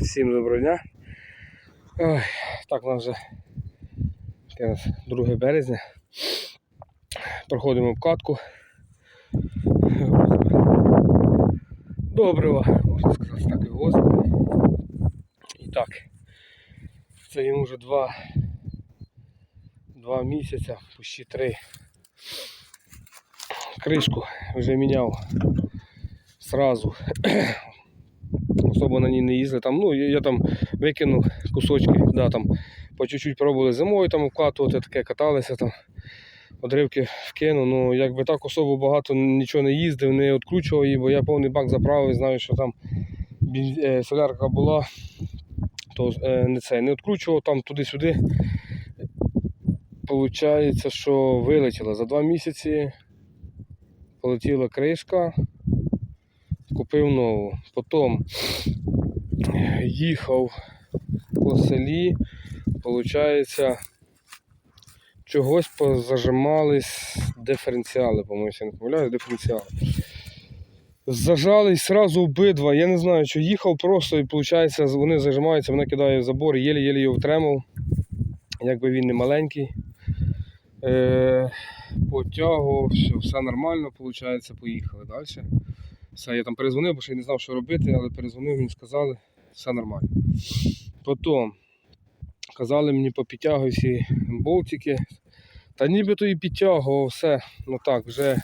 Всім доброго дня. Ой, так, у нас вже у нас 2 березня. Проходимо вкатку. Добрива, можна сказати, так і возимо. І так, це йому вже два, два місяця, почти три. Кришку вже міняв сразу. Особо на ній не їздили. Там, ну, я, там викинув кусочки, да, там, по чуть-чуть пробували зимою там вкатувати, таке каталися там. Одривки вкинув, ну якби так особо багато нічого не їздив, не відкручував її, бо я повний бак заправив, знаю, що там е, солярка була, то е, не це, не відкручував там туди-сюди. Получається, що вилетіло. За два місяці полетіла кришка, купив нову. Потім їхав по селі, получається, чогось позажимались диференціали, по-моєму, я не помиляюсь, диференціали. Зажались сразу обидва. Я не знаю, що їхав просто і виходить, вони зажимаються, вона кидає в забор, єлі-єлі його втримав. Якби він не маленький. Е, потягував, все, все нормально, виходить, поїхали далі. Все, я там перезвонив, бо ще й не знав, що робити, але перезвонив, мені сказали, все нормально. Потім казали мені попідтягуй всі болтики. Та нібито і підтягував все. Ну так, вже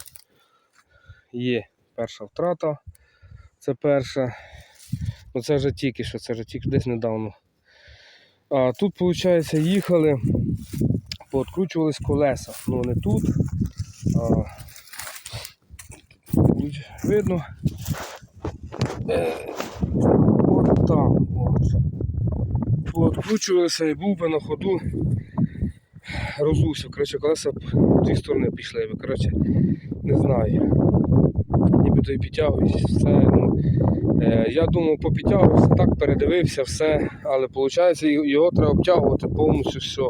є перша втрата. Це перша. Ну це вже тільки що, це вже тільки десь недавно. А тут, виходить, їхали, пооткручувались колеса. Ну не тут. А, видно. Е, от там. От. Пооткручувалися і був би на ходу. Розувся. Коротше, колеса в дві сторони пішли. Коротше, не знаю. Нібито і підтягуюсь, все. Ну, е, я думав, попідтягувався, так передивився все, але виходить, його треба обтягувати повністю все.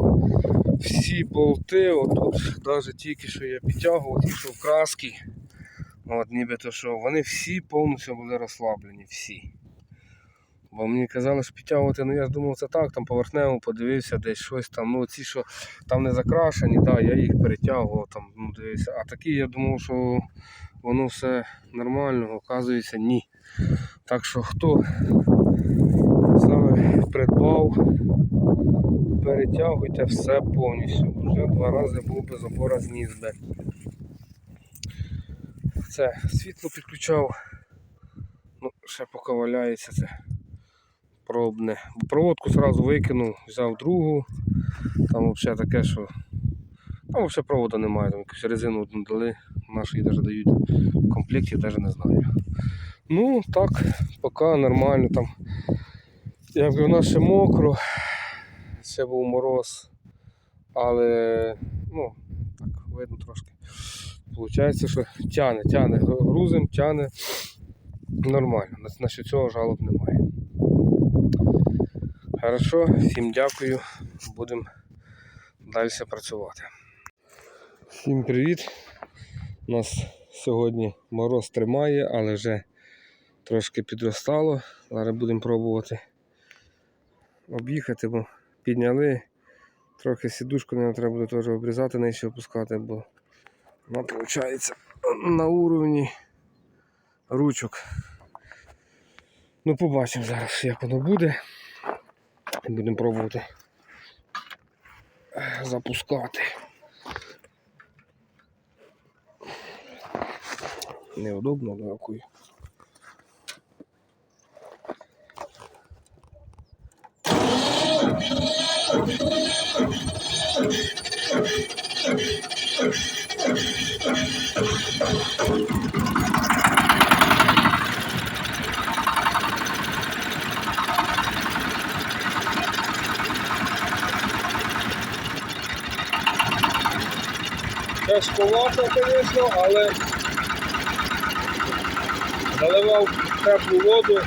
Всі болти, отут, навіть тільки що я підтягував, ті, що в краски, от нібито що, вони всі повністю були розслаблені, всі. Бо мені казали, що підтягувати, ну я ж думав, це так, там поверхнево подивився, десь щось там, ну ці, що там не закрашені, да, я їх перетягував, там, ну дивився. А такі я думав, що воно все нормально, оказується ні. Так що хто саме придбав, перетягуйте все повністю. Вже два рази був без опора би. Це світло підключав. Ну, ще поки валяється це пробне. Проводку одразу викинув, взяв другу. Там взагалі таке, що там взагалі проводу немає, там якусь резину одну дали, наші її навіть дають в комплекті, навіть не знаю. Ну так, поки нормально там. Якби в нас ще мокро, ще був мороз, але ну, так, видно трошки. Получається, що тяне, тяне, грузим, тяне нормально. На- Насчет цього жалоб немає. Хорошо, всім дякую. Будемо далі працювати. Всім привіт. У нас сьогодні мороз тримає, але вже трошки підростало. Зараз будемо пробувати об'їхати, бо підняли. Трохи сідушку нам треба буде теж обрізати, нижче опускати, бо вона виходить на уровні ручок. Ну, побачимо зараз, як воно буде. Будемо пробувати запускати. Неудобно, дякую. Тяжковато, звісно, але заливав теплу воду,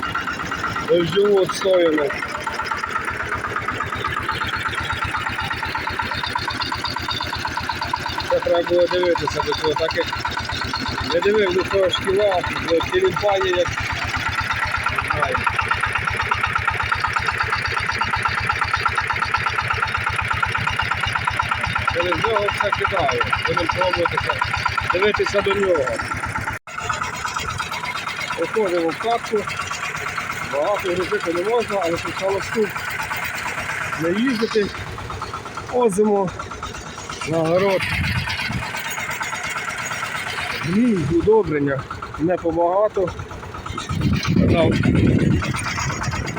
живот стоїмо. Це треба було дивитися до цього, так як не дивив до того шкіла, бо тілімпані як. Все кидаю. Будемо пробуватися дивитися до нього. Виходимо в катку. Багато грузити не можна, але тут холосту не їздити. Возимо на город. Гній, удобрення не побагато.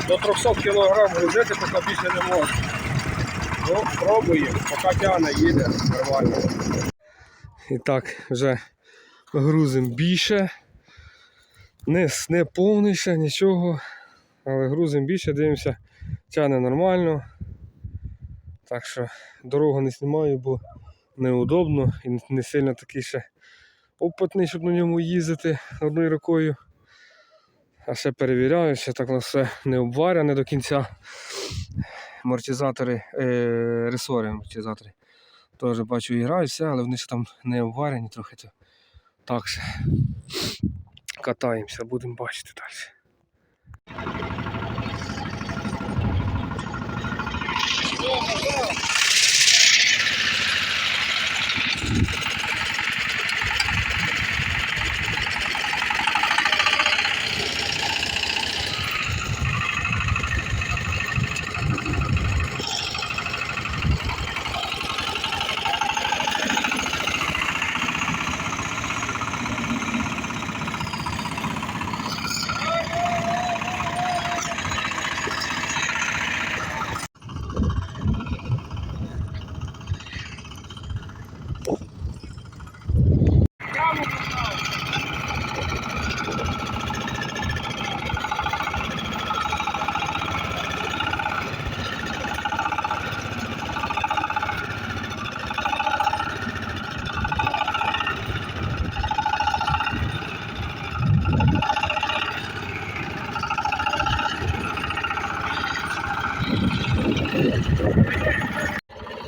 До 300 кг грузити поки більше не можна. Ну, пробуємо, поки тягне, їде нормально. І так, вже грузимо більше. Не, не повний ще, нічого. Але грузимо більше, дивимося, тягне нормально. Так що дорогу не знімаю, бо неудобно і не сильно такий ще опитний, щоб на ньому їздити одною рукою. А ще перевіряю, ще так на все не обварене до кінця. Амортизатори, е, ресори амортизатори. Теж бачу і граюся, але вони ще там не обварені трохи. То так ще катаємося, будемо бачити далі.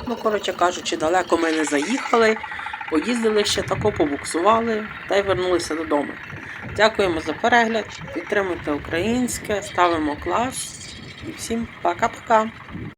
Ну, коротше кажучи, далеко ми не заїхали, поїздили ще тако, побуксували та й вернулися додому. Дякуємо за перегляд, підтримуйте українське, ставимо клас і всім пока-пока.